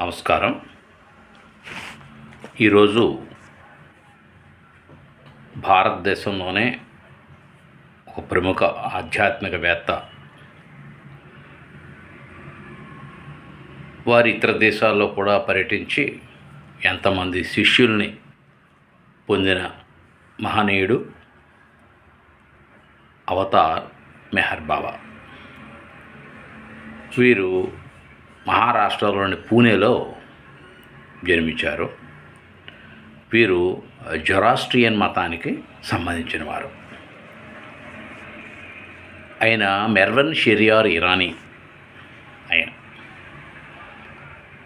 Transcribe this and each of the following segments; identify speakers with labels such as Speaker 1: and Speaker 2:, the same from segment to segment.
Speaker 1: నమస్కారం. ఈరోజు భారతదేశంలోనే ఒక ప్రముఖ ఆధ్యాత్మికవేత్త వారి ఇతర దేశాల్లో కూడా పర్యటించి ఎంతమంది శిష్యుల్ని పొందిన మహనీయుడు అవతార్ మెహర్ బాబా. వీరు మహారాష్ట్రలోని పూణేలో జన్మించారు. వీరు జొరాస్ట్రియన్ మతానికి సంబంధించిన వారు ఆయన మెర్వన్ షెరియార్ ఇరానీ ఆయన.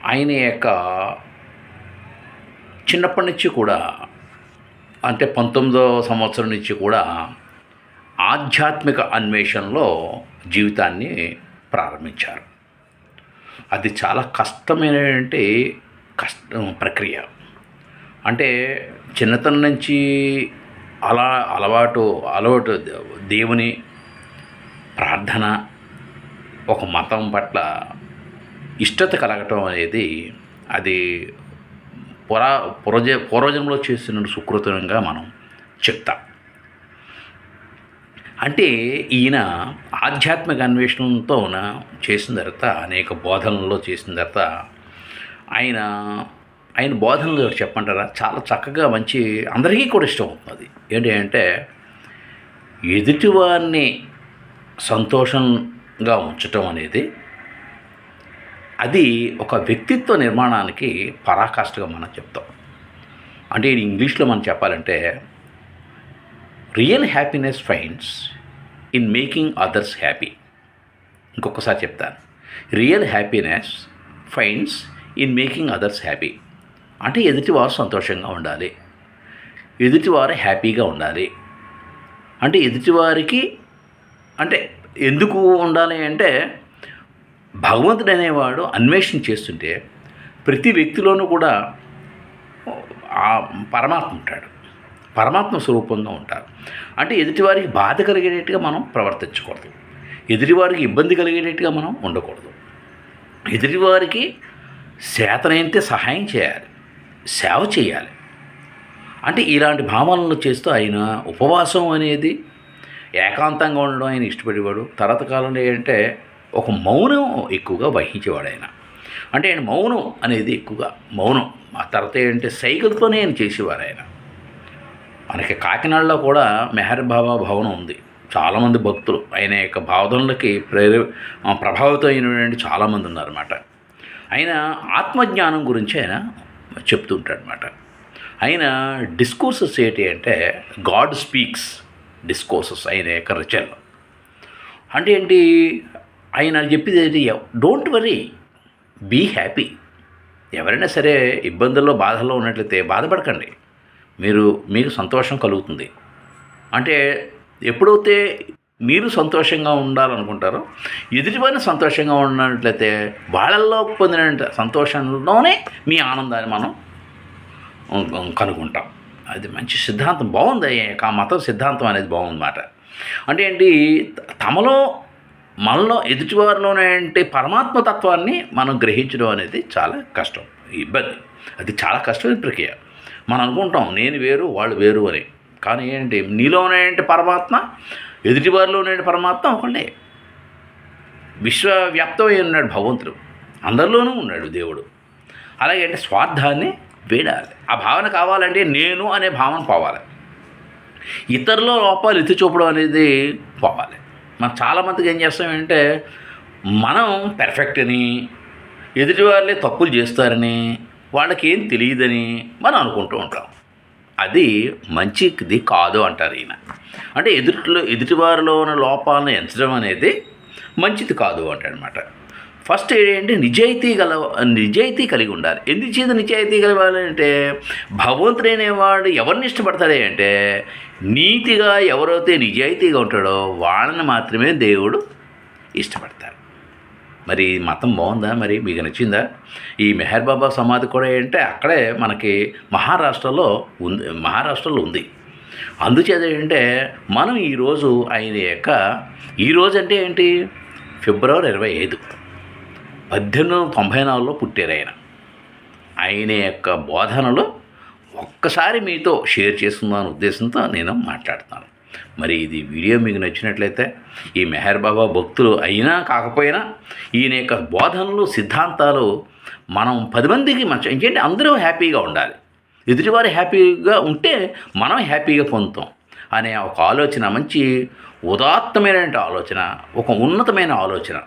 Speaker 1: ఆయన యొక్క చిన్నప్పటి నుంచి కూడా అంటే పంతొమ్మిదో సంవత్సరం నుంచి కూడా ఆధ్యాత్మిక అన్వేషణలో జీవితాన్ని ప్రారంభించారు. అది చాలా కష్టమైనటువంటి కష్ట ప్రక్రియ. అంటే చిన్నతనం నుంచి అలా అలవాటు అలవాటు దేవుని ప్రార్థన ఒక మతం పట్ల ఇష్టత కలగటం అనేది అది పురా పూర్వజ పూర్వజంలో చేసిన సుకృతంగా మనం చెప్తాం. అంటే ఈయన ఆధ్యాత్మిక అన్వేషణతో చేసిన తర్వాత అనేక బోధనల్లో చేసిన తర్వాత ఆయన ఆయన బోధనలు చెప్పంటారా చాలా చక్కగా మంచి అందరికీ కూడా ఇష్టం అవుతుంది. ఏంటి అంటే ఎదుటివారిని సంతోషంగా ఉంచటం అనేది అది ఒక వ్యక్తిత్వ నిర్మాణానికి పరాకాష్ఠగా మనం చెప్తాం. అంటే ఇంగ్లీష్లో మనం చెప్పాలంటే real happiness finds in making others happy ఇంకొకసారి చెప్తాను. Real happiness finds in making others happy అంటే ఎదుటివారు సంతోషంగా ఉండాలి. ఎదుటివారు హ్యాపీగా ఉండాలి. అంటే ఎదుటివారికి అంటే ఎందుకు ఉండాలి అంటే భగవంతుడు అనేవాడు అన్వేషణ చేస్తుంటే ప్రతి వ్యక్తిలోనూ కూడా పరమాత్మ ఉంటాడు. పరమాత్మ స్వరూపంగా ఉంటారు. అంటే ఎదుటివారికి బాధ కలిగేటట్టుగా మనం ప్రవర్తించకూడదు. ఎదుటివారికి ఇబ్బంది కలిగేటట్టుగా మనం ఉండకూడదు. ఎదుటివారికి చేతనైతే సహాయం చేయాలి. సేవ చేయాలి. అంటే ఇలాంటి భావనలు చేస్తూ ఆయన ఉపవాసం అనేది ఏకాంతంగా ఉండడం ఆయన ఇష్టపడేవాడు. తర్వాత కాలంలో ఏంటంటే ఒక మౌనం ఎక్కువగా వహించేవాడు ఆయన. అంటే ఆయన మౌనం అనేది ఎక్కువగా మౌనం. ఆ తర్వాత ఏంటంటే సైకిల్తోనే ఆయన చేసేవారు ఆయన. మనకి కాకినాడలో కూడా మెహర్ బాబా భవనం ఉంది. చాలామంది భక్తులు ఆయన యొక్క భావనలకి ప్రేరే ప్రభావితం అయినటువంటి చాలామంది ఉన్నారన్నమాట. ఆయన ఆత్మజ్ఞానం గురించి ఆయన చెప్తుంటాడనమాట ఆయన డిస్కోర్సెస్ ఏంటి అంటే గాడ్ స్పీక్స్ డిస్కోర్సెస్ ఆయన యొక్క రచనలు. అంటే ఏంటి? ఆయన చెప్పేది ఏంటి? డోంట్ వరీ బీ హ్యాపీ ఎవరైనా సరే ఇబ్బందుల్లో బాధల్లో ఉన్నట్లయితే బాధపడకండి. మీరు మీకు సంతోషం కలుగుతుంది. అంటే ఎప్పుడైతే మీరు సంతోషంగా ఉండాలనుకుంటారో ఎదుటివారిని సంతోషంగా ఉన్నట్లయితే వాళ్ళల్లో పొందిన సంతోషంలోనే మీ ఆనందాన్ని మనం కనుగొంటాం. అది మంచి సిద్ధాంతం బాగుంది ఆ మతం సిద్ధాంతం అనేది బాగుందన్నమాట. అంటే ఏంటి తమలో మనలో ఎదుటివారిలోనే అంటే పరమాత్మ తత్వాన్ని మనం గ్రహించడం అనేది చాలా కష్టం ఇబ్బంది. అది చాలా కష్టమైన ప్రక్రియ. మనం అనుకుంటాం నేను వేరు వాళ్ళు వేరు అని. కానీ ఏంటి? నీలోనే ఏంటి పరమాత్మ? ఎదుటివారిలోనే పరమాత్మ? ఒకళ్ళే. విశ్వవ్యాప్తమై ఉన్నాడు భగవంతుడు. అందరిలోనూ ఉన్నాడు దేవుడు. అలాగే అంటే స్వార్థాన్ని వేడాలి. ఆ భావన కావాలంటే నేను అనే భావన పోవాలి. ఇతరుల లోపాలు ఎత్తి చూపడం అనేది పోవాలి. మనం చాలామందికి ఏం చేస్తామంటే మనం పెర్ఫెక్ట్ అని ఎదుటి తప్పులు చేస్తారని వాళ్ళకేం తెలియదని మనం అనుకుంటూ ఉంటాం. అది మంచిది కాదు అంటారు ఈయన. అంటే ఎదుటిలో ఎదుటివారిలో ఉన్న లోపాలను ఎంచడం అనేది మంచిది కాదు అంటాడనమాట. ఫస్ట్ ఏంటంటే నిజాయితీ గల నిజాయితీ కలిగి ఉండాలి. ఎందుకు చేత నిజాయితీ కలవాలంటే భగవంతుడు అనేవాడు ఎవరిని ఇష్టపడతాడే అంటే నీతిగా ఎవరైతే నిజాయితీగా ఉంటాడో వాళ్ళని మాత్రమే దేవుడు ఇష్టపడతారు మరి మతం బాగుందా? మరి మీకు నచ్చిందా? ఈ మెహర్ బాబా సమాధి కూడా ఏంటంటే అక్కడే మనకి మహారాష్ట్రలో ఉంది మహారాష్ట్రలో ఉంది. అందుచేత ఏంటంటే మనం ఈరోజు ఆయన యొక్క ఈరోజు అంటే ఏంటి? ఫిబ్రవరి ఇరవై ఐదు పద్దెనిమిది వందల తొంభై నాలుగులో పుట్టారు ఆయన. ఆయన యొక్క బోధనలో ఒక్కసారి మీతో షేర్ చేసుకుందాం ఉద్దేశంతో నేను మాట్లాడుతాను మరి ఇది వీడియో మీకు నచ్చినట్లయితే ఈ మెహర్ బాబా భక్తులు అయినా కాకపోయినా ఈయన యొక్క బోధనలు సిద్ధాంతాలు మనం పది మందికి మంచి ఏంటంటే అందరూ హ్యాపీగా ఉండాలి. ఎదుటివారు హ్యాపీగా ఉంటే మనం హ్యాపీగా పొందుతాం అనే ఒక ఆలోచన మంచి ఉదాత్తమైన ఆలోచన ఒక ఉన్నతమైన ఆలోచన.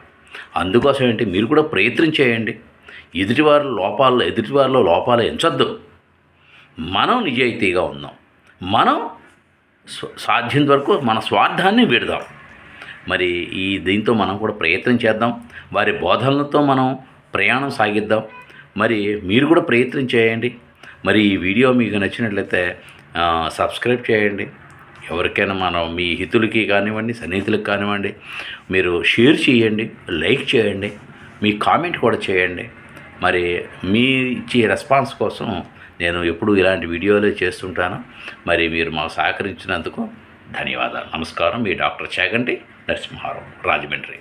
Speaker 1: అందుకోసం ఏంటి? మీరు కూడా ప్రయత్నం చేయండి. ఎదుటివారి లోపాల్లో ఎదుటివారిలో లోపాలు ఎంచొద్దు. మనం నిజాయితీగా ఉందాం మనం సాధ్యం వరకు మన స్వార్థాన్ని విడదాం. మరి ఈ దీంతో మనం కూడా ప్రయత్నం చేద్దాం. వారి బోధనలతో మనం ప్రయాణం సాగిద్దాం. మరి మీరు కూడా ప్రయత్నం చేయండి. మరి ఈ వీడియో మీకు నచ్చినట్లయితే సబ్స్క్రైబ్ చేయండి. ఎవరికైనా మనం మీ హితులకి కానివ్వండి సన్నిహితులకు కానివ్వండి మీరు షేర్ చేయండి లైక్ చేయండి మీ కామెంట్ కూడా చేయండి. మరి మీ ఇచ్చే రెస్పాన్స్ కోసం నేను ఎప్పుడు ఇలాంటి వీడియోలే చేస్తుంటాను. మరి మీరు మాకు సహకరించినందుకు ధన్యవాదాలు. నమస్కారం. మీ డాక్టర్ చాగంటి నరసింహారావు రాజమండ్రి.